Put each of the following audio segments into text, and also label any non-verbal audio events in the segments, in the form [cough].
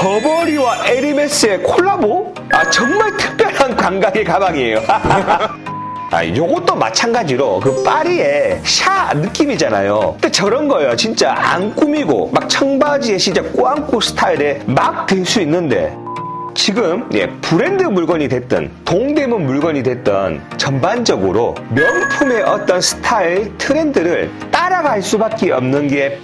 버버리와 에리메스의 콜라보? 아 정말 특별한 감각의 가방이에요. [laughs] 아, 요것도 마찬가지로 그 파리의 샤 느낌이잖아요. 근데 저런 거예요. 진짜 안 꾸미고 막 청바지에 진짜 꾸안꾸 스타일에 막 될 수 있는데 지금 예, 브랜드 물건이 됐든 동대문 물건이 됐든 전반적으로 명품의 어떤 스타일 트렌드를 따라갈 수밖에 없는 게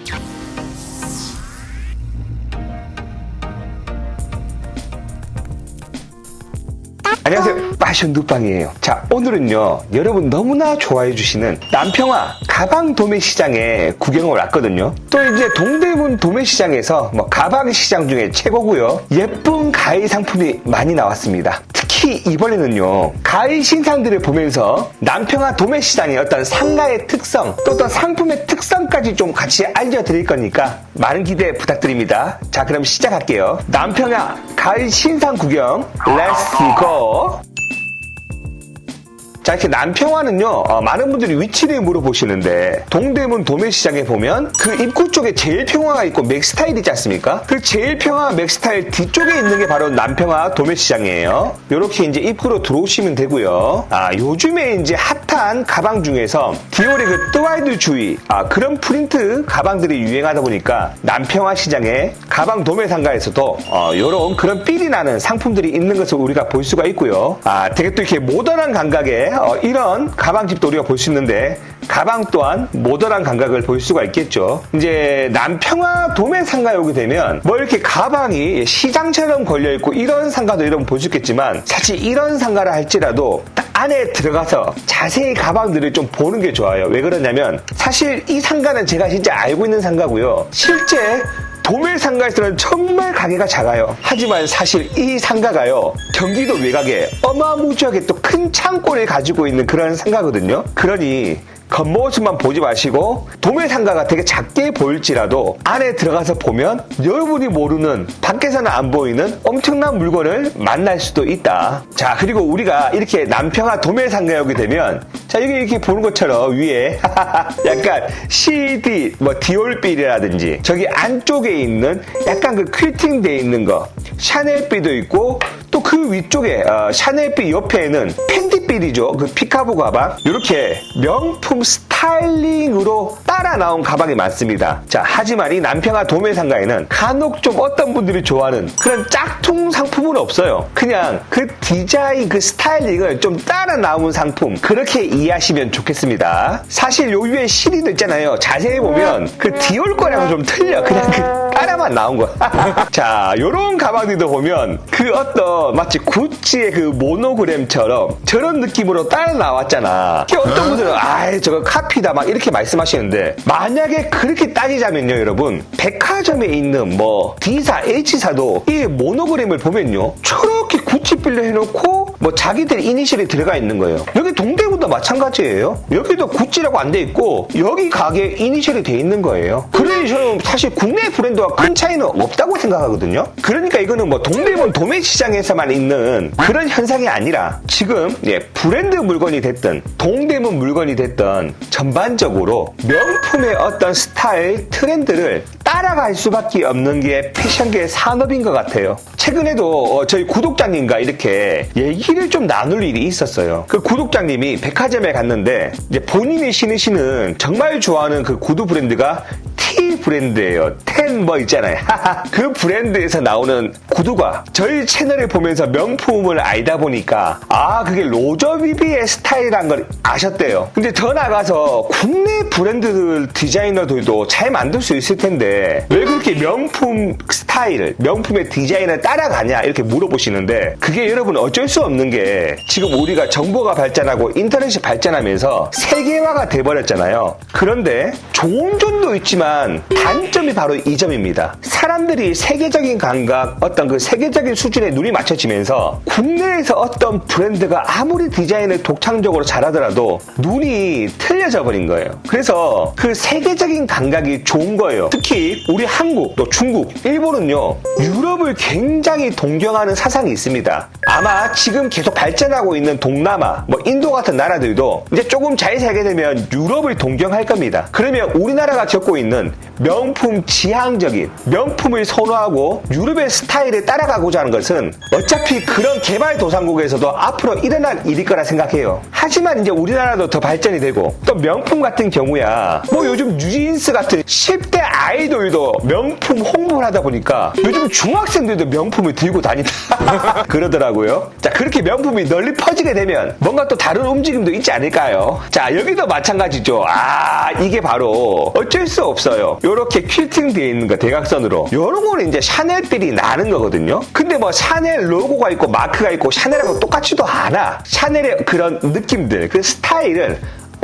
안녕하세요. 파션 누빵이에요. 자, 오늘은요, 여러분 너무나 좋아해 주시는 남평화 가방 도매 시장에 구경을 왔거든요. 또 이제 동대문 도매 시장에서 뭐 가방 시장 중에 최고고요. 예쁜 가위 상품이 많이 나왔습니다. 특히 이번에는요, 가위 신상들을 보면서 남평화 도매 시장의 어떤 상가의 특성, 또 어떤 상품의 특성까지 좀 같이 알려드릴 거니까 많은 기대 부탁드립니다. 자, 그럼 시작할게요. 남평화 가위 신상 구경, 렛츠 고! 주세요. 자, 이렇게 남평화는요, 어, 많은 분들이 위치를 물어보시는데, 동대문 도매시장에 보면 그 입구 쪽에 제일 평화가 있고 맥스타일이지 않습니까? 그 제일 평화 맥스타일 뒤쪽에 있는 게 바로 남평화 도매시장이에요. 요렇게 이제 입구로 들어오시면 되고요. 아, 요즘에 이제 핫한 가방 중에서 디올의 그 뜨와이드 주의, 아, 그런 프린트 가방들이 유행하다 보니까 남평화 시장에 가방 도매 상가에서도, 어, 요런 그런 삘이 나는 상품들이 있는 것을 우리가 볼 수가 있고요. 아, 되게 또 이렇게 모던한 감각의 어, 이런 가방집도 우리가 볼 수 있는데 가방 또한 모던한 감각을 볼 수가 있겠죠. 이제 남평화 도매 상가에 오게 되면 뭐 이렇게 가방이 시장처럼 걸려 있고 이런 상가도 여러분 볼수 있겠지만 사실 이런 상가를 할지라도 딱 안에 들어가서 자세히 가방들을 좀 보는 게 좋아요. 왜 그러냐면 사실 이 상가는 제가 진짜 알고 있는 상가고요. 실제 도매 상가에서는 정말 가게가 작아요. 하지만 사실 이 상가가요. 경기도 외곽에 어마무지하게 또 큰 창고를 가지고 있는 그런 상가거든요. 그러니 겉모습만 보지 마시고 도매 상가가 되게 작게 보일지라도 안에 들어가서 보면 여러분이 모르는 밖에서는 안 보이는 엄청난 물건을 만날 수도 있다. 자 그리고 우리가 이렇게 남평화 도매 상가에 오게 되면 자 여기 이렇게 보는 것처럼 위에 [laughs] 약간 CD 뭐 디올빌이라든지 저기 안쪽에 있는 약간 그 퀼팅 돼 있는 거 샤넬비도 있고 또 그 위쪽에 어, 샤넬비 옆에는 팬 디빌이죠. 그 피카보 가방. 이렇게 명품 스타일링으로 따라 나온 가방이 많습니다. 자 하지만 이 남평화 도매 상가에는 간혹 좀 어떤 분들이 좋아하는 그런 짝퉁 상품은 없어요. 그냥 그 디자인 그 스타일링을 좀 따라 나온 상품. 그렇게 이해하시면 좋겠습니다. 사실 요 위에 CD도 있잖아요. 자세히 보면 그 디올 거랑은 좀 틀려. 그냥 그 따라만 나온 거. [laughs] 자, 요런 가방들도 보면 그 어떤 마치 구찌의 그 모노그램처럼 저런 느낌으로 따라 나왔잖아. 어떤 분들은 아이 저거 카피다 막 이렇게 말씀하시는데 만약에 그렇게 따지자면요, 여러분. 백화점에 있는 뭐 D사, H사도 이 모노그램을 보면요. 저렇게 구찌빌로 해놓고 뭐 자기들 이니셜이 들어가 있는 거예요. 여기 동대구도 마찬가지예요. 여기도 구찌라고 안 돼 있고 여기 가게 이니셜이 돼 있는 거예요. 그러니 저는 사실 국내 브랜드와 큰 차이는 없다고 생각하거든요. 그러니까 이거는 뭐 동대문 도매 시장에서만 있는 그런 현상이 아니라 지금 예, 브랜드 물건이 됐든 동대문 물건이 됐든 전반적으로 명품의 어떤 스타일 트렌드를 따라갈 수밖에 없는 게 패션계의 산업인 것 같아요. 최근에도 어, 저희 구독자님과 이렇게 얘기를 좀 나눌 일이 있었어요. 그 구독자님이 백화점에 갔는데 본인이 신으시는 정말 좋아하는 그 구두 브랜드가 T 브랜드예요. 텐뭐 있잖아요. [laughs] 그 브랜드에서 나오는 구두가 저희 채널을 보면서 명품을 알다 보니까 아 그게 로저 비비의 스타일이란 걸 아셨대요. 근데 더 나가서 국내 브랜드들 디자이너들도 잘 만들 수 있을 텐데 왜 그렇게 명품 스타일, 명품의 디자인을 따라가냐 이렇게 물어보시는데 그게 여러분 어쩔 수 없는 게 지금 우리가 정보가 발전하고 인터넷이 발전하면서 세계화가 돼버렸잖아요. 그런데 좋은 점도 있지만 단점이 바로 이 점입니다. 사람들이 세계적인 감각, 어떤 그 세계적인 수준에 눈이 맞춰지면서 국내에서 어떤 브랜드가 아무리 디자인을 독창적으로 잘하더라도 눈이 틀려져 버린 거예요. 그래서 그 세계적인 감각이 좋은 거예요. 특히 우리 한국, 또 중국, 일본은요, 유럽을 굉장히 동경하는 사상이 있습니다. 아마 지금 계속 발전하고 있는 동남아, 뭐 인도 같은 나라들도 이제 조금 잘 살게 되면 유럽을 동경할 겁니다. 그러면 우리나라가 겪고 있는 명품 지향적인 명품을 선호하고 유럽의 스타일에 따라가고자 하는 것은 어차피 그런 개발도상국에서도 앞으로 일어날 일일 거라 생각해요. 하지만 이제 우리나라도 더 발전이 되고 또 명품 같은 경우야 뭐 요즘 뉴진스 같은 10대 아이돌도 명품 홍보를 하다 보니까 요즘 중학생들도 명품을 들고 다닌다 [laughs] 그러더라고요. 자 그렇게 명품이 널리 퍼지게 되면 뭔가 또 다른 움직임도 있지 않을까요? 자 여기도 마찬가지죠. 아 이게 바로 어쩔 수 없어요. 요렇게 퀼팅 되어 있는 거 대각선으로 요런 거는 이제 샤넬삘이 나는 거거든요. 근데 뭐 샤넬 로고가 있고 마크가 있고 샤넬하고 똑같지도 않아. 샤넬의 그런 느낌들 그 스타일은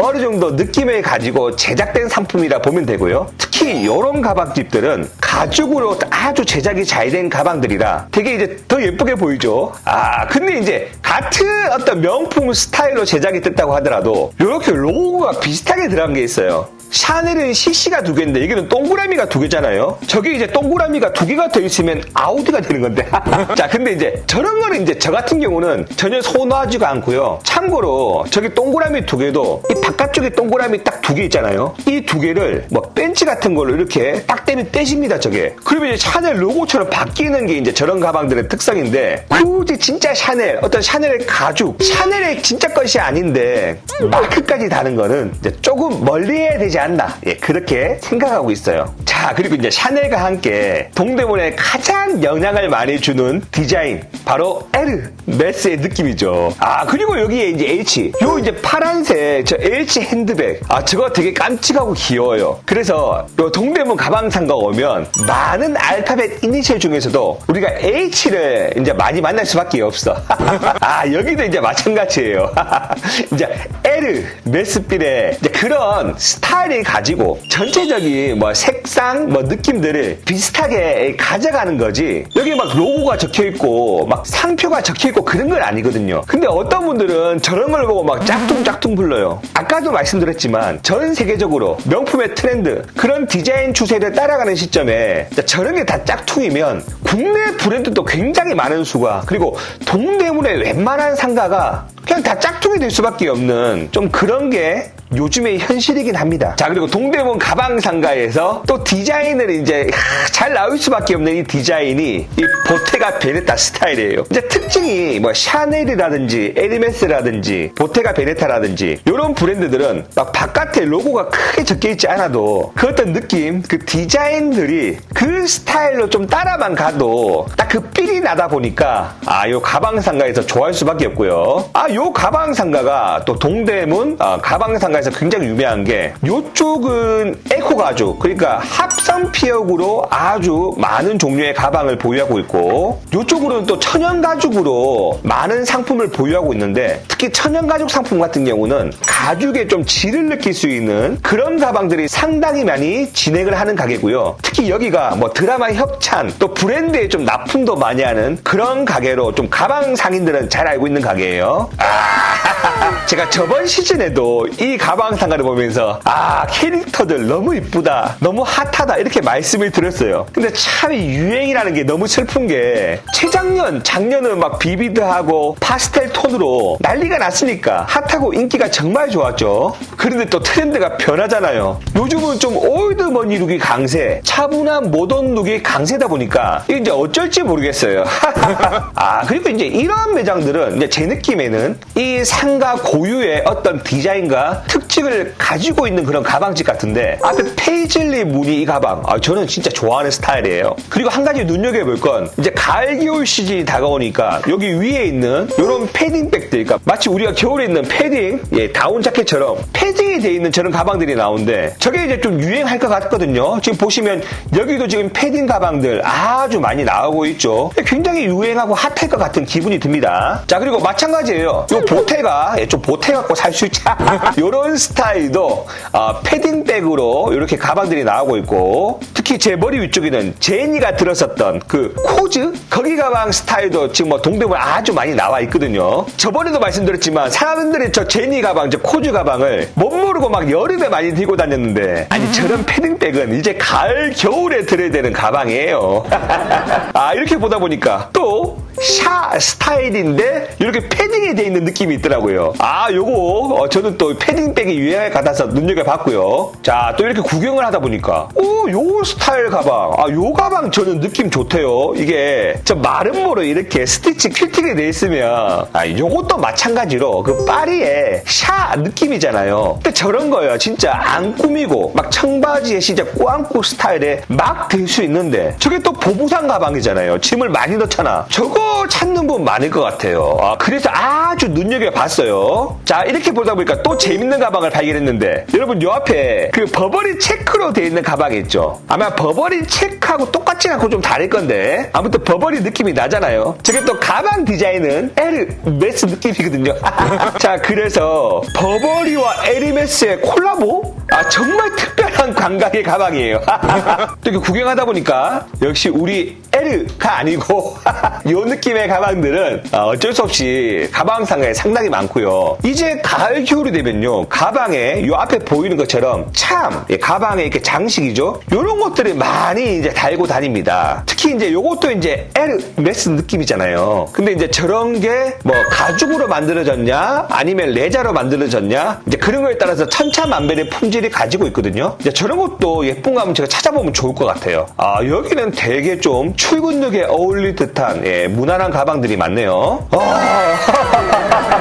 어느 정도 느낌을 가지고 제작된 상품이라 보면 되고요. 특히 이런 가방집들은 가죽으로 아주 제작이 잘 된 가방들이라 되게 이제 더 예쁘게 보이죠. 아, 근데 이제 같은 어떤 명품 스타일로 제작이 됐다고 하더라도 이렇게 로고가 비슷하게 들어간 게 있어요. 샤넬은 CC가 두 개인데 여기는 동그라미가 두 개잖아요. 저게 이제 동그라미가 두 개가 더 있으면 아우디가 되는 건데. [laughs] 자, 근데 이제 저런 거는 이제 저 같은 경우는 전혀 선호하지가 않고요. 참고로 저기 동그라미 두 개도 이 바깥쪽에 동그라미 딱 두 개 있잖아요. 이 두 개를 뭐 벤치 같은 걸로 이렇게 딱 떼면 떼집니다, 저게. 그러면 이제 샤넬 로고처럼 바뀌는 게 이제 저런 가방들의 특성인데 굳이 진짜 샤넬, 어떤 샤넬의 가죽, 샤넬의 진짜 것이 아닌데 마크까지 다는 거는 이제 조금 멀리 해야 되지 않 나. 예, 그렇게 생각하고 있어요. 자, 그리고 이제 샤넬과 함께 동대문에 가장 영향을 많이 주는 디자인. 바로 에르, 메스의 느낌이죠. 아, 그리고 여기에 이제 H. 요 이제 파란색 저 H 핸드백. 아, 저거 되게 깜찍하고 귀여워요. 그래서 요 동대문 가방 상가 오면 많은 알파벳 이니셜 중에서도 우리가 H를 이제 많이 만날 수밖에 없어. [laughs] 아, 여기도 이제 마찬가지예요. [laughs] 이제 메스필의 이제 그런 스타일을 가지고 전체적인 뭐 색상, 뭐 느낌들을 비슷하게 가져가는 거지. 여기 막 로고가 적혀 있고 막 상표가 적혀 있고 그런 건 아니거든요. 근데 어떤 분들은 저런 걸 보고 막 짝퉁짝퉁 불러요. 아까도 말씀드렸지만 전 세계적으로 명품의 트렌드, 그런 디자인 추세를 따라가는 시점에 저런 게 다 짝퉁이면 국내 브랜드도 굉장히 많은 수가 그리고 동대문의 웬만한 상가가 그냥 다 짝퉁이 될 수밖에 없는 좀 그런 게 요즘의 현실이긴 합니다. 자, 그리고 동대문 가방 상가에서 또 디자인을 이제 [laughs] 잘 나올 수밖에 없는 이 디자인이 이 보테가 베네타 스타일이에요. 이제 특징이 뭐 샤넬이라든지 에르메스라든지 보테가 베네타라든지 이런 브랜드들은 막 바깥에 로고가 크게 적혀 있지 않아도 그 어떤 느낌, 그 디자인들이 그 스타일로 좀 따라만 가도 딱 그 삘이 나다 보니까 아, 요 가방 상가에서 좋아할 수밖에 없고요. 아, 요 가방 상가가 또 동대문 아, 가방 상가에서 굉장히 유명한 게 요쪽은 에코 가죽 그러니까 합성 피혁으로 아주 많은 종류의 가방을 보유하고 있고 요쪽으로는 또 천연 가죽으로 많은 상품을 보유하고 있는데 특히 천연 가죽 상품 같은 경우는 가죽에 좀 질을 느낄 수 있는 그런 가방들이 상당히 많이 진행을 하는 가게고요. 특히 여기가 뭐 드라마 협찬 또 브랜드에 좀 납품도 많이 하는 그런 가게로 좀 가방 상인들은 잘 알고 있는 가게예요. 아, 제가 저번 시즌에도 이 가방 상가를 보면서 아 캐릭터들 너무 이쁘다 너무 핫하다 이렇게 말씀을 드렸어요. 근데 참이 유행이라는 게 너무 슬픈 게 최작년 작년은 막 비비드하고 파스텔 톤으로 난리가 났으니까 핫하고 인기가 정말 좋았죠. 그런데 또 트렌드가 변하잖아요. 요즘은 좀 올드머니 룩이 강세 차분한 모던 룩이 강세다 보니까 이제 어쩔지 모르겠어요. [laughs] 아 그리고 이제 이런 매장들은 이제 제 느낌에는 이 상가 고유의 어떤 디자인과 특징을 가지고 있는 그런 가방집 같은데 앞에 페이즐리 무늬 이 가방. 아, 저는 진짜 좋아하는 스타일이에요. 그리고 한 가지 눈여겨볼 건 이제 가을 겨울 시즌이 다가오니까 여기 위에 있는 이런 패딩백들 그러니까 마치 우리가 겨울에 있는 패딩 예, 다운 자켓처럼 패딩이 돼 있는 저런 가방들이 나오는데 저게 이제 좀 유행할 것 같거든요. 지금 보시면 여기도 지금 패딩 가방들 아주 많이 나오고 있죠. 굉장히 유행하고 핫할 것 같은 기분이 듭니다. 자 그리고 마찬가지예요. 이 보테가 예, 좀 보태갖고 살 수 있자. [laughs] 요런 스타일도 어, 패딩백으로 이렇게 가방들이 나오고 있고 특히 제 머리 위쪽에는 제니가 들었었던 그 코즈 거기 가방 스타일도 지금 뭐 동대문 아주 많이 나와 있거든요. 저번에도 말씀드렸지만 사람들이 저 제니 가방, 저 코즈 가방을 못 모르고 막 여름에 많이 들고 다녔는데 아니 저런 패딩백은 이제 가을 겨울에 들어야 되는 가방이에요. [laughs] 아 이렇게 보다 보니까 또 샤 스타일인데 이렇게 패딩이 돼 있는 느낌이 있더라고요. 아 요거 어, 저는 또 패딩백이 유행을 받아서 눈여겨봤고요. 자 또 이렇게 구경을 하다 보니까 오 요 스타일 가방 아 요 가방 저는 느낌 좋대요. 이게 저 마름모로 이렇게 스티치 퀼팅이 돼 있으면 아 요것도 마찬가지로 그 파리의 샤 느낌이잖아요. 근데 저런 거예요. 진짜 안 꾸미고 막 청바지에 진짜 꾸안꾸 스타일에 막들수 있는데 저게 또 보부상 가방이잖아요. 짐을 많이 넣잖아. 저거 찾는 분 많을 것 같아요. 아, 그래서 아주 눈여겨봤어요. 자 이렇게 보다 보니까 또 재밌는 가방을 발견했는데 여러분 요 앞에 그 버버리 체크로 되어 있는 가방이 있죠. 아마 버버리 체크하고 똑같지 않고 좀 다를 건데 아무튼 버버리 느낌이 나잖아요. 저게 또 가방 디자인은 에르메스 느낌이거든요. [laughs] 자 그래서 버버리와 에르메스의 콜라보? 아 정말 특별한 감각의 가방이에요. [laughs] 또 이렇게 구경하다 보니까 역시 우리 에르가 아니고 [laughs] 요 느낌의 가방들은 어, 어쩔 수 없이 가방 상가에 상당히 많고요. 이제 가을 겨울이 되면요 가방에 요 앞에 보이는 것처럼 참 예, 가방에 이렇게 장식이죠. 요런 것 들이 많이 이제 달고 다닙니다. 특히 이제 요것도 이제 에르메스 느낌이잖아요. 근데 이제 저런 게 뭐 가죽으로 만들어졌냐 아니면 레자로 만들어졌냐 이제 그런 거에 따라서 천차만별의 품질이 가지고 있거든요. 이제 저런 것도 예쁜 거 하면 제가 찾아보면 좋을 것 같아요. 아 여기는 되게 좀 출근룩에 어울릴 듯한 예, 무난한 가방들이 많네요. 아, [laughs]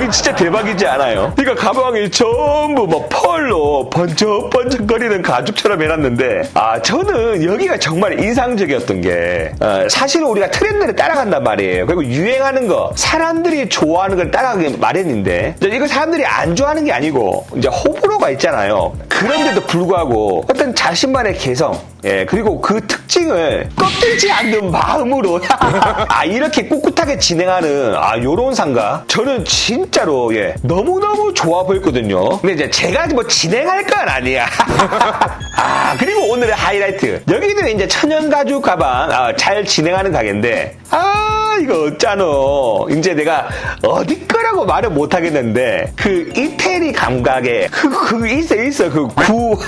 여기 진짜 대박이지 않아요? 그러니까 가방이 전부 뭐 펄로 번쩍번쩍거리는 가죽처럼 해놨는데 아 저는 여기가 정말 인상적이었던 게 어, 사실 우리가 트렌드를 따라간단 말이에요. 그리고 유행하는 거 사람들이 좋아하는 걸 따라가기 마련인데 이거 사람들이 안 좋아하는 게 아니고 이제 호불호가 있잖아요. 그런데도 불구하고 어떤 자신만의 개성 예, 그리고 그 특징을 꺾이지 않는 마음으로 [laughs] 아 이렇게 꿋꿋하게 진행하는 아 요런 상가 저는 진짜로 예 너무너무 좋아 보였거든요. 근데 이제 제가 뭐 진행할 건 아니야. [laughs] 아 그리고 오늘의 하이라이트. 여기는 이제 천연 가죽 가방 아, 잘 진행하는 가게인데 아 이거 어쩌노? 이제 내가 어디 거라고 말을 못 하겠는데 그 이태리 감각에 그, 그 있어 있어. 그구그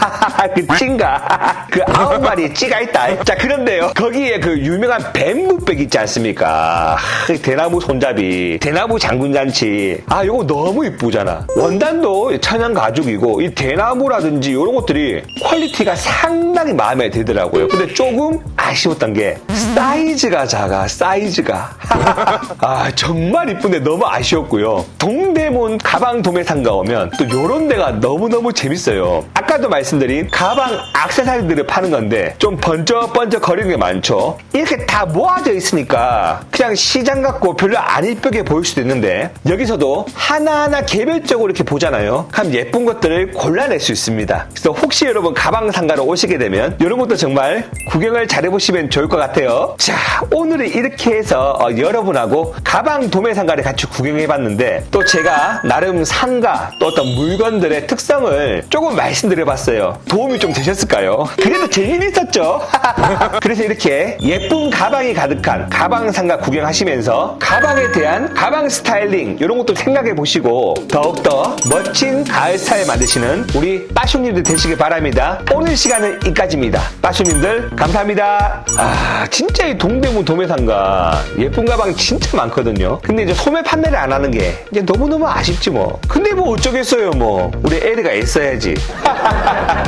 찐가. 그 아홉 마리 찌가 있다. 자 그런데요. 거기에 그 유명한 뱀무백 있지 않습니까? 그 대나무 손잡이 대나무 장군잔치. 아 이거 너무 이쁘잖아. 원단도 천연 가죽이고 이 대나무라든지 이런 것들이 퀄리티가 상당히 마음에 들더라고요. 근데 조금 아쉬웠던 게 사이즈가 작아 사이즈가. [laughs] 아 정말 이쁜데 너무 아쉬웠고요. 동대문 가방 도매상가 오면 또 요런 데가 너무너무 재밌어요. 아까도 말씀드린 가방 액세서리들을 파는 건데 좀 번쩍번쩍 거리는 게 많죠. 이렇게 다 모아져 있으니까 그냥 시장 같고 별로 안 이쁘게 보일 수도 있는데 여기서도 하나하나 개별적으로 이렇게 보잖아요. 그럼 예쁜 것들을 골라낼 수 있습니다. 그래서 혹시 여러분 가방 상가로 오시게 되면 이런 것도 정말 구경을 잘 해보시면 좋을 것 같아요 자 오늘은 이렇게 해서 어, 여러분하고 가방 도매 상가를 같이 구경해봤는데 또 제가 나름 상가 또 어떤 물건들의 특성을 조금 말씀드려봤어요. 도움이 좀 되셨을까요? 그래도 재미는 있었죠? [laughs] 그래서 이렇게 예쁜 가방이 가득한 가방 상가 구경하시면서 가방에 대한 가방 스타일링 이런 것도 생각해 보시고 더욱더 멋진 가을 스타일 만드시는 우리 빠쇼님들 되시길 바랍니다. 오늘 시간은 여기까지입니다. 빠쇼님들 감사합니다. 아 진짜 이 동대문 도매상가 예쁜 가방 진짜 많거든요. 근데 이제 소매 판매를 안 하는 게 이제 너무너무 아쉽지 뭐. 근데 뭐 어쩌겠어요 뭐. 우리 에리가 애써야지 [laughs]